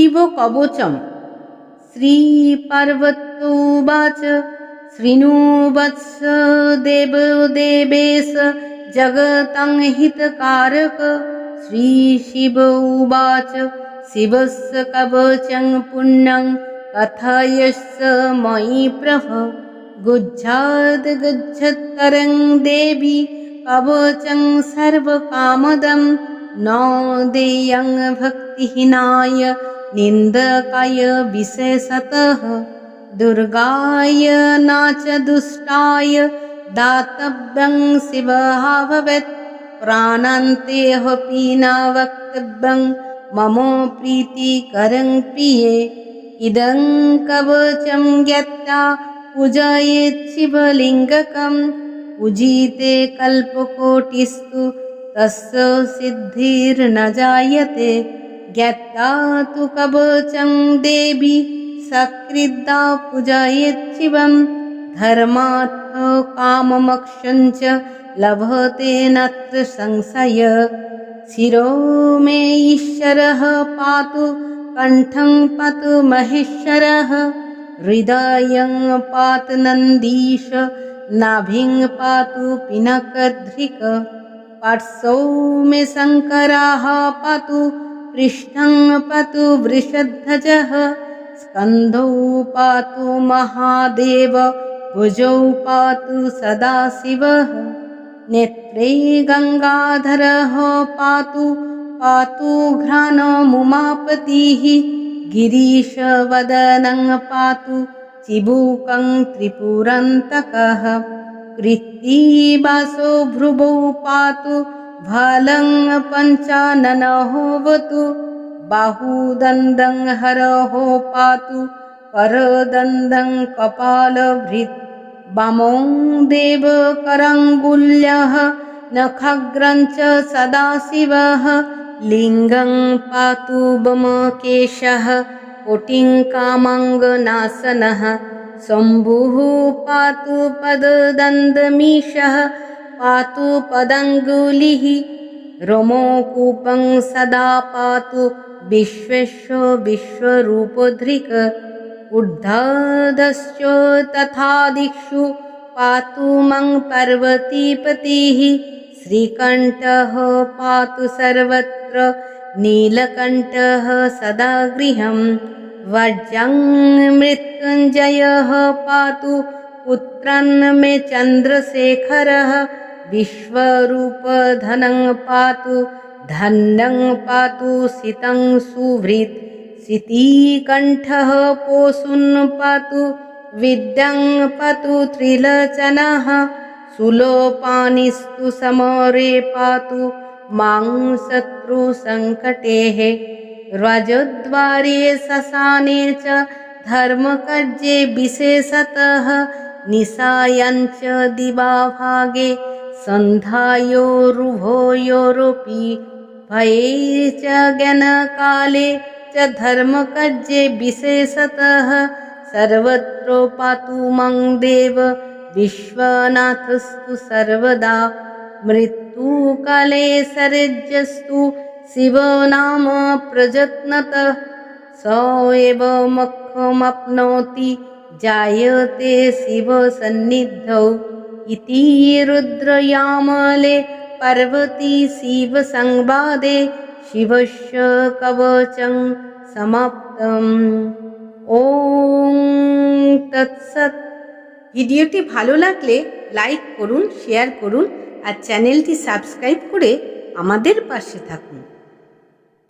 शिवकवचम्। श्रीपार्वत्योवाच शृणु वत्स देवदेवेश जगतं हितकारक। श्रीशिव उवाच शिवस्य कवचं पुण्यं कथयश्च मयि प्रभ। गुज्झाद् गुज्झत्तरं देवी कवचं सर्वकामदं। न देयं भक्तिहीनाय निन्दकाय विशेषतः दुर्गाय न च दुष्टाय दातव्यं शिवहाभवेत् प्राणान्तेऽपि न वक्तव्यं मम प्रीतिकरं प्रिये। इदं कवचं ज्ञात्वा पूजयेत् शिवलिङ्गकं पूजिते कल्पकोटिस्तु तस्य सिद्धिर्न जायते ज्ञात्वा तु कवचं देवी शिवं धर्मार्थकाममोक्षं च लभते नात्र संशय। शिरो मे ईश्वरः पातु कण्ठं पातु महेश्वरः। हृदयं पातु नन्दीश नाभिं पातु पिनकध्रिक पार्श्वौ मे शङ्कराः पातु पृष्ठं पातु वृषध्वजः स्कन्धौ पातु महादेव भुजौ पातु सदाशिवः। नेत्रे गङ्गाधरः पातु पातु घ्राणमुमापतिः। गिरीशवदनं पातु चिबुकं त्रिपुरन्तकः। कृत्तिवासो भ्रुवौ पातु भालं पञ्चाननहोवतु बाहुदन्दं हरहो पातु करदन्दं कपालभृत् वामौ देवकरङ्गुल्यः नखग्रं सदाशिवः लिङ्गं पातु बमकेशः कोटिं कामाङ्गनाशनः शम्भुः पातु पददन्दमीशः पातु पदङ्गुलिः रोमोकूपं सदा पातु विश्वेश्व विश्वरूपधृक् दिक्षु पातु मं पार्वतीपतिः श्रीकण्ठः पातु सर्वत्र नीलकण्ठः सदा गृहं। वज्रं मृत्युञ्जयः पातु पुत्रन् मे चन्द्रशेखरः विश्वरूपधनं पातु धन्यं पातु सितं सुभृत् सितीकण्ठः पोषुन् पातु विद्यां पातु त्रिलोचनः। सुलोपानिस्तु समरे पातु मां शत्रुसङ्कटेः रजद्वारे शशाने च धर्मकर्ये विशेषतः निशायञ्च दिवाभागे सन्ध्यायोरुभयोरपि भये च ज्ञानकाले च धर्मकर्ये विशेषतः सर्वत्र पातु मं देव विश्वनाथस्तु सर्वदा। मृत्युकाले सर्जस्तु शिवनाम प्रजत्नतः स एव मोक्षमाप्नोति जायते शिवसन्निधौ इति रुद्रयामले पार्वती शिवसंवादे शिवस्य कवचं समाप्तम् ॐ তৎসৎ ভিডিওটি ভালো লাগলে লাইক করুন শেয়ার করুন আর চ্যানেলটি সাবস্ক্রাইব করে আমাদের পাশে থাকুন